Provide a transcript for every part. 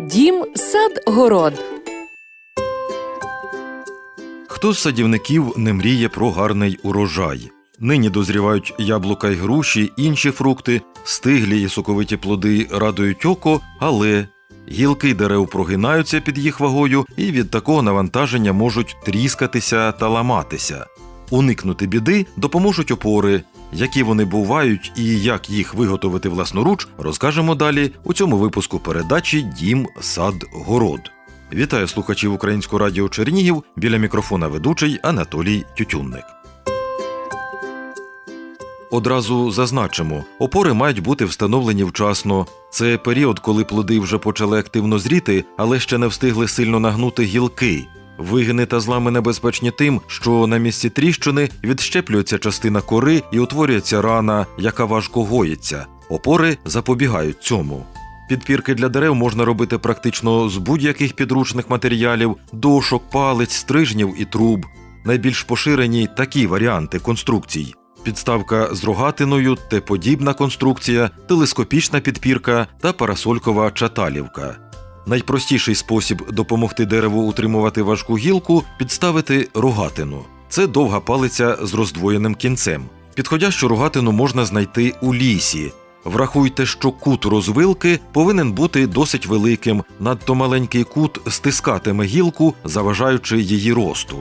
Дім сад город. Хто з садівників не мріє про гарний урожай? Нині дозрівають яблука й груші, інші фрукти, стиглі і соковиті плоди радують око, але гілки дерев прогинаються під їх вагою і від такого навантаження можуть тріскатися та ламатися. Уникнути біди допоможуть опори. Які вони бувають і як їх виготовити власноруч, розкажемо далі у цьому випуску передачі Дім сад город. Вітаю слухачів Українського радіо Чернігів біля мікрофона ведучий Анатолій Тютюнник. Одразу зазначимо, опори мають бути встановлені вчасно. Це період, коли плоди вже почали активно зріти, але ще не встигли сильно нагнути гілки. Вигини та злами небезпечні тим, що на місці тріщини відщеплюється частина кори і утворюється рана, яка важко гоїться. Опори запобігають цьому. Підпірки для дерев можна робити практично з будь-яких підручних матеріалів, дошок, палець, стрижнів і труб. Найбільш поширені такі варіанти конструкцій: підставка з рогатиною, Т-подібна конструкція, телескопічна підпірка та парасолькова чаталівка. Найпростіший спосіб допомогти дереву утримувати важку гілку підставити рогатину. Це довга палиця з роздвоєним кінцем. Підходящу рогатину можна знайти у лісі. Врахуйте, що кут розвилки повинен бути досить великим, надто маленький кут стискатиме гілку, заважаючи її росту.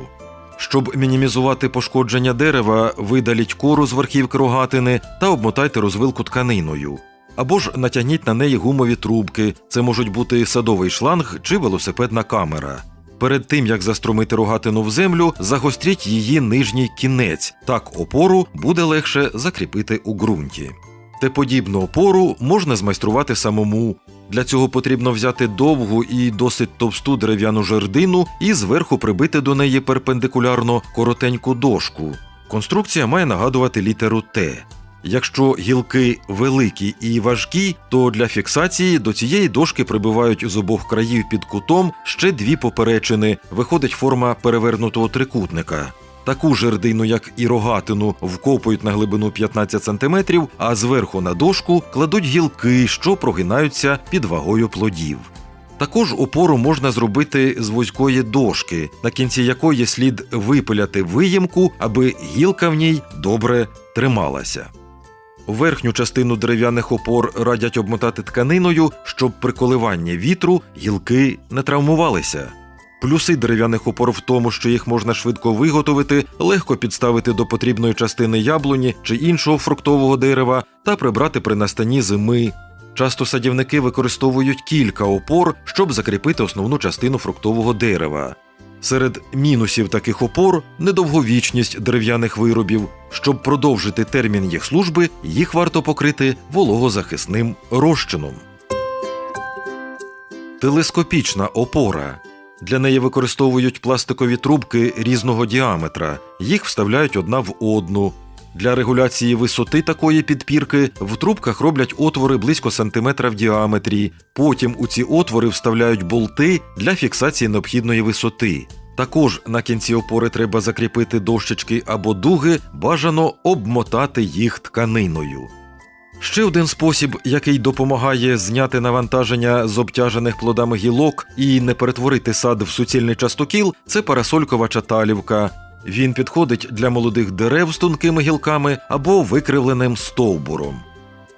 Щоб мінімізувати пошкодження дерева, видаліть кору з верхівки рогатини та обмотайте розвилку тканиною. Або ж натягніть на неї гумові трубки, це можуть бути садовий шланг чи велосипедна камера. Перед тим як заструмити рогатину в землю, загостріть її нижній кінець, так опору буде легше закріпити у ґрунті. Теподібну опору можна змайструвати самому. Для цього потрібно взяти довгу і досить товсту дерев'яну жердину і зверху прибити до неї перпендикулярно коротеньку дошку. Конструкція має нагадувати літеру Т. Якщо гілки великі і важкі, то для фіксації до цієї дошки прибивають з обох країв під кутом ще дві поперечини, виходить форма перевернутого трикутника. Таку жердину, як і рогатину, вкопують на глибину 15 см, а зверху на дошку кладуть гілки, що прогинаються під вагою плодів. Також опору можна зробити з вузької дошки, на кінці якої слід випиляти виємку, аби гілка в ній добре трималася. Верхню частину дерев'яних опор радять обмотати тканиною, щоб при коливанні вітру гілки не травмувалися. Плюси дерев'яних опор в тому, що їх можна швидко виготовити, легко підставити до потрібної частини яблуні чи іншого фруктового дерева та прибрати при настанні зими. Часто садівники використовують кілька опор, щоб закріпити основну частину фруктового дерева. Серед мінусів таких опор недовговічність дерев'яних виробів. Щоб продовжити термін їх служби, їх варто покрити вологозахисним розчином. Телескопічна опора. Для неї використовують пластикові трубки різного діаметра. Їх вставляють одна в одну. Для регуляції висоти такої підпірки в трубках роблять отвори близько сантиметра в діаметрі. Потім у ці отвори вставляють болти для фіксації необхідної висоти. Також на кінці опори треба закріпити дощечки або дуги, бажано обмотати їх тканиною. Ще один спосіб, який допомагає зняти навантаження з обтяжених плодами гілок і не перетворити сад в суцільний частокіл, це парасолькова чаталівка. Він підходить для молодих дерев з тонкими гілками або викривленим стовбуром.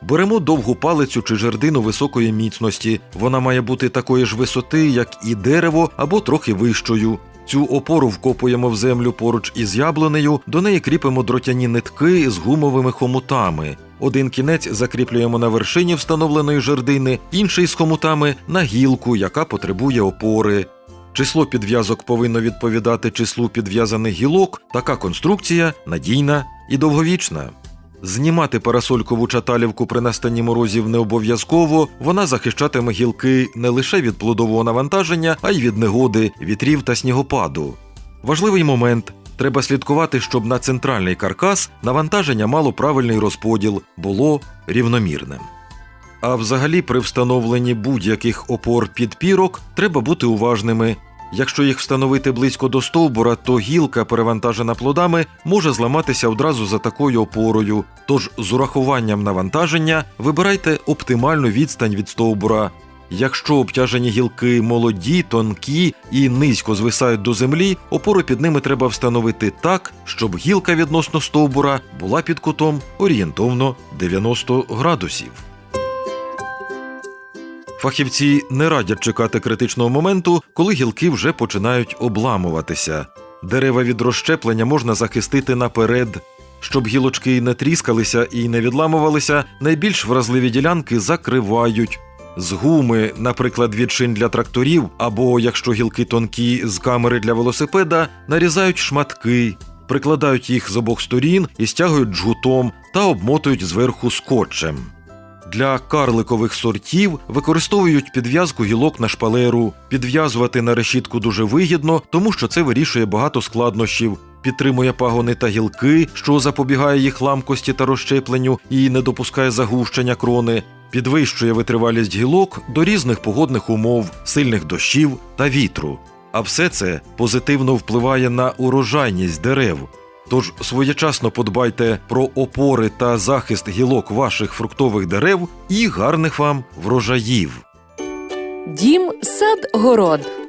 Беремо довгу палицю чи жердину високої міцності. Вона має бути такої ж висоти, як і дерево, або трохи вищою. Цю опору вкопуємо в землю поруч із яблунею, до неї кріпимо дротяні нитки з гумовими хомутами. Один кінець закріплюємо на вершині встановленої жердини, інший з хомутами на гілку, яка потребує опори. Число підв'язок повинно відповідати числу підв'язаних гілок. Така конструкція надійна і довговічна. Знімати парасолькову чаталівку при настанні морозів не обов'язково, вона захищатиме гілки не лише від плодового навантаження, а й від негоди, вітрів та снігопаду. Важливий момент треба слідкувати, щоб на центральний каркас навантаження мало правильний розподіл, було рівномірним. А взагалі, при встановленні будь-яких опор підпірок треба бути уважними. Якщо їх встановити близько до стовбура, то гілка, перевантажена плодами, може зламатися одразу за такою опорою. Тож з урахуванням навантаження вибирайте оптимальну відстань від стовбура. Якщо обтяжені гілки молоді, тонкі і низько звисають до землі, опору під ними треба встановити так, щоб гілка відносно стовбура була під кутом орієнтовно 90 градусів. Фахівці не радять чекати критичного моменту, коли гілки вже починають обламуватися. Дерева від розщеплення можна захистити наперед. Щоб гілочки не тріскалися і не відламувалися, найбільш вразливі ділянки закривають. З гуми, наприклад, від шин для тракторів, або якщо гілки тонкі з камери для велосипеда, нарізають шматки, прикладають їх з обох сторін і стягують джгутом та обмотують зверху скотчем. Для карликових сортів використовують підв'язку гілок на шпалеру. Підв'язувати на решітку дуже вигідно, тому що це вирішує багато складнощів, підтримує пагони та гілки, що запобігає їх ламкості та розщепленню і не допускає загущення крони, підвищує витривалість гілок до різних погодних умов, сильних дощів та вітру. А все це позитивно впливає на урожайність дерев. Тож своєчасно подбайте про опори та захист гілок ваших фруктових дерев і гарних вам врожаїв. Дім, сад, город.